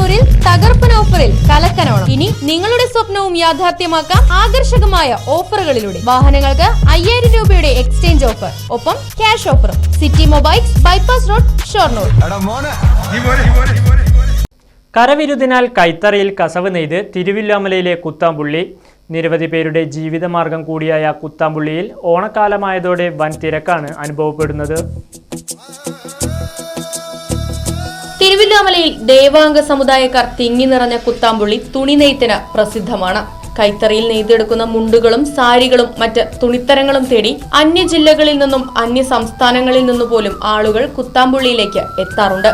ഷൊർണൂരിൽ തകർപ്പൻ ഓഫറിൽ കലക്കനോണം. ഇനി നിങ്ങളുടെ സ്വപ്നവും യാഥാർത്ഥ്യമാക്കാം ആകർഷകമായ ഓഫറുകളിലൂടെ. വാഹനങ്ങൾക്ക് അയ്യായിരം രൂപയുടെ എക്സ്ചേഞ്ച് ഓഫർ. ഒപ്പം ക്യാഷ് ഓഫറും. City mobiles bypass road Shoranur. കരവിരുദിനാൽ കൈത്തറയിൽ കസവ് നെയ്ത് തിരുവില്ലാമലയിലെ കുത്താമ്പുള്ളി. നിരവധി പേരുടെ ജീവിതമാർഗം കൂടിയായ കുത്താമ്പുള്ളിയിൽ ഓണക്കാലമായതോടെ വൻ തിരക്കാണ് അനുഭവപ്പെടുന്നത്. തിരുവില്ലാമലയിൽ ദേവാംഗ സമുദായക്കാർ തിങ്ങി നിറഞ്ഞ കുത്താമ്പുള്ളി തുണി നെയ്ത്തിന് പ്രസിദ്ധമാണ്. കൈത്തറിയിൽ നെയ്തെടുക്കുന്ന മുണ്ടുകളും സാരികളും മറ്റ് തുണിത്തരങ്ങളും തേടി അന്യ ജില്ലകളിൽ നിന്നും അന്യ സംസ്ഥാനങ്ങളിൽ നിന്നു പോലും ആളുകൾ കുത്താമ്പുള്ളിയിലേക്ക് എത്താറുണ്ട്.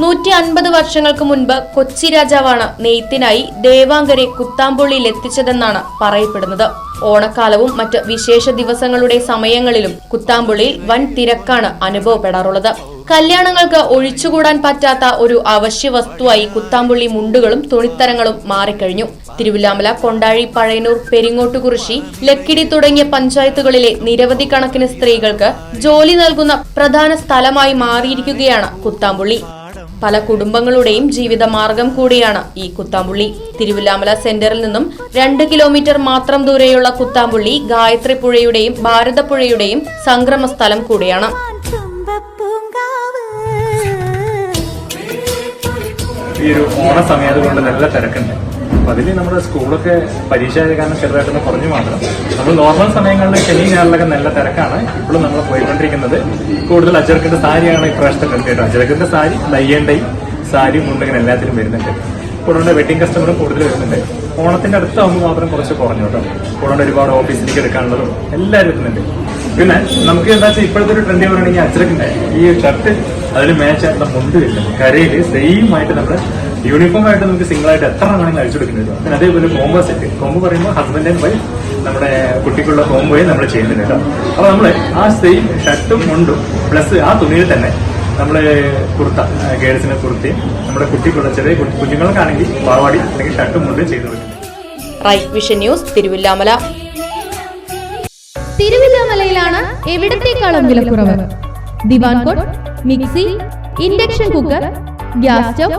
നൂറ്റി അൻപത് വർഷങ്ങൾക്ക് മുൻപ് കൊച്ചി രാജാവാണ് നെയ്ത്തിനായി ദേവാങ്കരെ കുത്താമ്പുള്ളിയിൽ എത്തിച്ചതെന്നാണ് പറയപ്പെടുന്നത്. ഓണക്കാലവും മറ്റ് വിശേഷ ദിവസങ്ങളുടെ സമയങ്ങളിലും കുത്താമ്പുള്ളിയിൽ വൻ തിരക്കാണ് അനുഭവപ്പെടാറുള്ളത്. കല്യാണങ്ങൾക്ക് ഒഴിച്ചുകൂടാൻ പറ്റാത്ത ഒരു അവശ്യ വസ്തുവായി കുത്താമ്പുള്ളി മുണ്ടുകളും തുണിത്തരങ്ങളും മാറിക്കഴിഞ്ഞു. തിരുവില്ലാമല കൊണ്ടാഴി പഴയനൂർ പെരിങ്ങോട്ടുകുറിശി ലക്കിടി തുടങ്ങിയ പഞ്ചായത്തുകളിലെ നിരവധി കണക്കിന് സ്ത്രീകൾക്ക് ജോലി നൽകുന്ന പ്രധാന സ്ഥലമായി മാറിയിരിക്കുകയാണ് കുത്താമ്പുള്ളി. പല കുടുംബങ്ങളുടെയും ജീവിതമാർഗം കൂടിയാണ് ഈ കുത്താമ്പുള്ളി. തിരുവില്ലാമല സെന്ററിൽ നിന്നും രണ്ട് കിലോമീറ്റർ മാത്രം ദൂരെയുള്ള കുത്താമ്പുള്ളി ഗായത്രി പുഴയുടെയും ഭാരതപ്പുഴയുടെയും സംക്രമ സ്ഥലം കൂടിയാണ്. ഈ ഒരു ഓണ സമയം കൊണ്ട് നല്ല തിരക്കുണ്ട്. അതിൽ നമ്മുടെ സ്കൂളൊക്കെ പരീക്ഷ ആയ കാരണം ചെറുതായിട്ടൊന്ന് കുറഞ്ഞു മാത്രം. നമ്മൾ നോർമൽ സമയങ്ങളിൽ ശനി ഞായറിലൊക്കെ നല്ല തിരക്കാണ്. ഇപ്പോഴും നമ്മൾ പോയിക്കൊണ്ടിരിക്കുന്നത്. കൂടുതൽ അജർക്കിന്റെ സാരിയാണ് ഇപ്രാവശ്യത്തെ ട്രെൻഡ് കേട്ടോ. സാരി നയ്യണ്ടൈ സാരി മുണ്ടെങ്കിൽ എല്ലാത്തിലും വരുന്നുണ്ട്. കൂടാണ്ട് വെഡിങ് കസ്റ്റമറും കൂടുതൽ വരുന്നുണ്ട്. ഓണത്തിന്റെ അടുത്താകുമ്പോൾ മാത്രം കുറച്ച് കുറഞ്ഞു കേട്ടോ. കൂടാണ്ട് ഒരുപാട് ഓഫീസിലേക്ക് എടുക്കാനുള്ളതും എല്ലാവരും എത്തുന്നുണ്ട് പിന്നെ നമുക്ക് എന്താ വെച്ചാൽ ഇപ്പോഴത്തെ ഒരു ട്രെൻഡ് പറയുകയാണെങ്കിൽ അച്ചടക്കിന്റെ ഈ ഷർട്ട് അതിൽ മാച്ച് ആയിട്ടുള്ള മുണ്ട് വരുന്നുണ്ട്. കരയിൽ സെയിം ആയിട്ട് നമ്മൾ യൂണിഫോം ആയിട്ട് നമുക്ക് സിംഗിൾ ആയിട്ട് എത്ര വേണമെങ്കിലും അയച്ചു കൊടുക്കുന്നുണ്ട് പിന്നെ അതേപോലെ കോംബോ സെറ്റ് കോംബോ പറയുമ്പോൾ ഹസ്ബൻഡ് ആൻഡ് വൈഫ് നമ്മുടെ കുട്ടിക്കുള്ള കോംബോയും നമ്മൾ ചെയ്യുന്നുണ്ട് കേട്ടോ. അപ്പൊ നമ്മൾ ആ സെയിം ഷർട്ടും മുണ്ടും പ്ലസ് ആ തുണിയിൽ തന്നെ നമ്മൾ കുർത്ത ഗേൾസിന് കുർത്തി നമ്മുടെ കുട്ടിക്കുള്ള ചെറിയ കുട്ടി- കുഞ്ഞുങ്ങൾക്കാണെങ്കിൽ പാവാടി അല്ലെങ്കിൽ ഷർട്ടും മുണ്ടും ചെയ്തു കൊടുക്കുന്നത് റൈറ്റ് വിഷൻ ന്യൂസ് തിരുവില്ലാമല തിരുവില്ലാമലയിലാണ് എവിടത്തേക്കാളും വിലക്കുറവ്? Divan cot mixie induction cooker gas stove